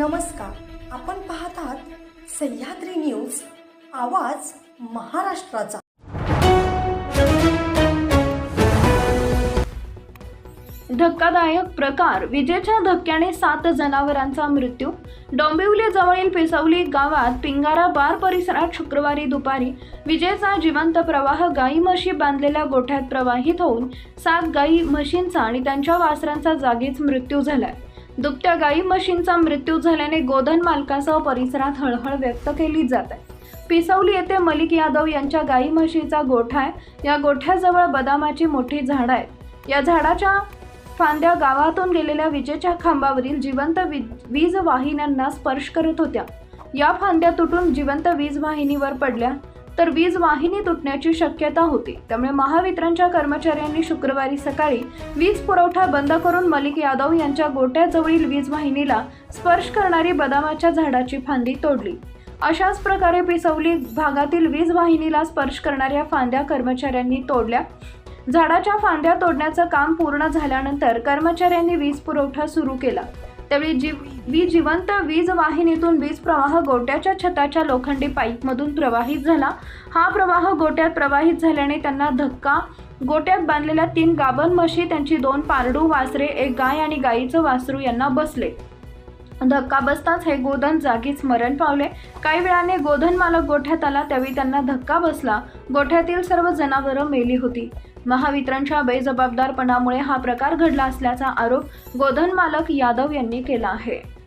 नमस्कार. आपण पाहत आहात सह्याद्री न्यूज आवाज महाराष्ट्राचा. धक्कादायक प्रकार. विजेच्या धक्क्याने सात जनावरांचा मृत्यू. डोंबिवली जवळील पिसवली गावात पिंगारा बार परिसरात शुक्रवारी दुपारी विजेचा जिवंत प्रवाह गाई म्हशी बांधलेल्या गोठ्यात प्रवाहित होऊन सात गाई म्हशींचा आणि त्यांच्या वासरांचा जागीच मृत्यू झालाय. दुभत्या गाई म्हशींचा मृत्यू झाल्याने गोधन मालकासह परिसरात हळहळ व्यक्त केली जात आहे. पिसवली येथे मलिक यादव यांच्या गाई म्हशीचा गोठा आहे. या गोठ्याजवळ बदामाची मोठी झाडं आहेत. या झाडाच्या फांद्या गावातून गेलेल्या विजेच्या खांबावरील जिवंत वी- वीज वाहिन्यांना स्पर्श करत होत्या. या फांद्या तुटून जिवंत वीज वाहिनीवर पडल्या. तर वीज वाहिनी तुटण्याची शक्यता होती. त्यामुळे महावितरणच्या कर्मचाऱ्यांनी शुक्रवारी सकाळी वीज पुरवठा बंद करून मलिक यादव यांच्या गोट्याजवळील वीज वाहिनीला स्पर्श करणारी बदामाच्या झाडाची फांदी तोडली. अशाच प्रकारे पिसवली भागातील वीज वाहिनीला स्पर्श करणाऱ्या फांद्या कर्मचाऱ्यांनी तोडल्या. झाडाच्या फांद्या तोडण्याचं काम पूर्ण झाल्यानंतर कर्मचाऱ्यांनी वीज पुरवठा सुरू केला. त्यावेळी जी वीज जिवंत वीज वाहिनीतून वीज प्रवाह गोट्याच्या छताच्या लोखंडी पाईपमधून प्रवाहित झाला. हा प्रवाह गोट्यात प्रवाहित झाल्याने त्यांना धक्का. गोट्यात बांधलेल्या तीन गाभण म्हशी त्यांची दोन पारडू वासरे एक गाय आणि गाईचं वासरू यांना बसले. धक्का बसताच हे गोधन जागीच मरण पावले. काही वेळाने गोधन मालक गोठ्यात आला त्यावेळी त्यांना धक्का बसला. गोठ्यातील सर्व जनावरं मेली होती. महावितरणच्या बेजबाबदारपणामुळे हा प्रकार घडला असल्याचा आरोप गोधन मालक यादव यांनी केला आहे.